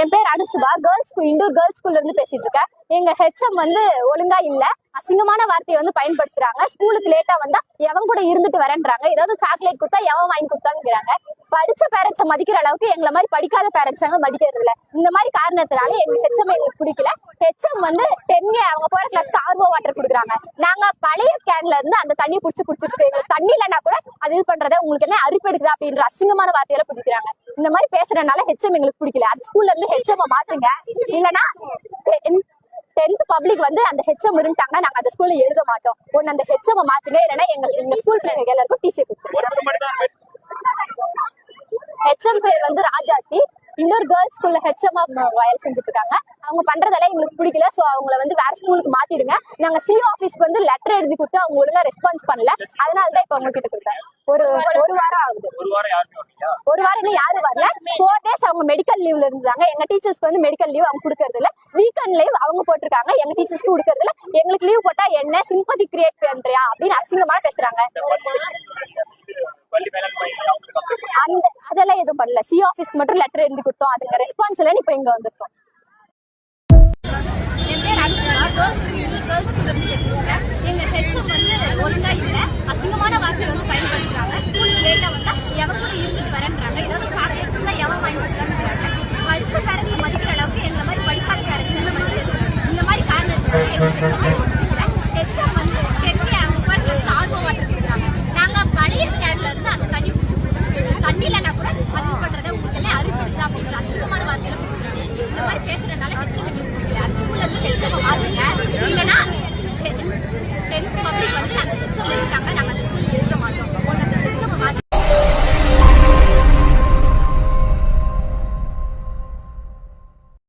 என் பேர் Anusuba girls school Indore girls ஸ்கூல்ல இருந்து பேசிட்டு இருக்கேன் எங்க ஹெச்எம் வந்து ஒழுங்கா இல்ல. அசிங்கமான வார்த்தையை வந்து பயன்படுத்துறாங்க. ஸ்கூலுக்கு லேட்டா வந்தா எவன் கூட இருந்துட்டு வரேன்றாங்க. ஏதாவது சாக்லேட் கொடுத்தா எவன் வாங்கி கொடுத்தாங்கிறாங்க படிச்ச பேரண்ட்ஸை மதிக்கிற அளவுக்கு எங்களை மாதிரி படிக்காத பேரண்ட்ஸாங்க மதிக்கிறது இல்ல இந்த மாதிரி காரணத்தினால எங்க ஹெச்எம் எங்களுக்கு பிடிக்கல. ஹெச்எம் வந்து டென் அவங்க போற கிளாஸ்க்கு ஆர்வோ வாட்டர் கொடுக்குறாங்க. நாங்க பழைய கேன்ல இருந்து அந்த தண்ணி புடிச்சு குடிச்சிட்டு இருக்கோம். எங்களுக்கு தண்ணி இல்லைன்னா கூட அது இது பண்றத உங்களுக்கு என்ன அரிப்பு எடுக்குதா அப்படின்ற அசிங்கமான வார்த்தையில பிடிக்கிறாங்க இந்த மாதிரி பேசுறதுனால ஹெச்எம் எங்களுக்கு பிடிக்கல. அந்த ஸ்கூல்ல இருந்து ஹெச்எம் மாத்துங்க. இல்லனா டென்த் பப்ளிக் வந்து அந்த ஹெச்எம் இருந்துட்டாங்கன்னா நாங்க அந்த ஸ்கூல்ல எழுத மாட்டோம். ஒன்னு அந்த ஹெச்எம் மாத்துங்க. இல்லைன்னா எங்க எங்க ஸ்கூல் பிள்ளைங்க எல்லாருக்கும் டிசி தான் ஹெச்எம் பேர் வந்து ராஜாத்தி இன்னொரு கேர்ள்ஸ் ஸ்கூல்ல ஹெச்எம் வயல் செஞ்சுட்டு இருக்காங்க அவங்க பண்றதெல்லாம் எங்களுக்கு பிடிக்கல. சோ அவங்கள வந்து வேற ஸ்கூலுக்கு மாத்திடுங்க. நாங்க சி ஆபீஸ்க்கு வந்து லெட்டர் எழுதி கொடுத்து அவங்க ஒழுங்கா ரெஸ்பான்ஸ் பண்ணல. அதனால தான் இப்ப உங்ககிட்ட கொடுத்தேன். ஒரு ஒரு வாரம் ஆகுது. ஒரு வாரம் இன்னும் யாரும் வரல. ஃபோர் டேஸ் அவங்க மெடிக்கல் லீவ்ல இருந்தாங்க. எங்க டீச்சர்ஸ்க்கு வந்து மெடிக்கல் லீவ் அவங்க கொடுக்கறது இல்ல வீக்கெண்ட் லீவ் அவங்க போட்டிருக்காங்க. எங்க டீச்சர்ஸ்க்கு கொடுக்கறது இல்ல எங்களுக்கு லீவ் போட்டா என்ன சிம்பதி கிரியேட் பண்றியா அப்படின்னு அசிங்கமா பேசுறாங்க. அதெல்லாம் பண்ணல சி ஆஃபீஸ்க்கு மட்டும் லெட்டர் எழுதி கொடுத்தோம். அதுங்க ரெஸ்பான்ஸ் இல்லைன்னு இப்போ இங்கே வந்திருக்கோம். என் பேர் கேர்ள்ஸ் எங்க ஹெச்எம் வந்து ஒழுங்கா இல்ல. அசிங்கமான வார்த்தை வந்து பயன்படுத்துறாங்க. ஸ்கூலுக்கு லேட்டா வந்தா எவன் கூட இருந்துட்டு வரேன்றாங்க. ஏதாவது சாக்லேட் இருந்தா எவன் வாங்கி கொடுத்தாங்கிறாங்க படிச்ச பேரண்ட்ஸ் மதிக்கிற அளவுக்கு எங்களை மாதிரி படிக்காத பேரண்ட்ஸ் எல்லாம் இந்த மாதிரி காரணத்தினால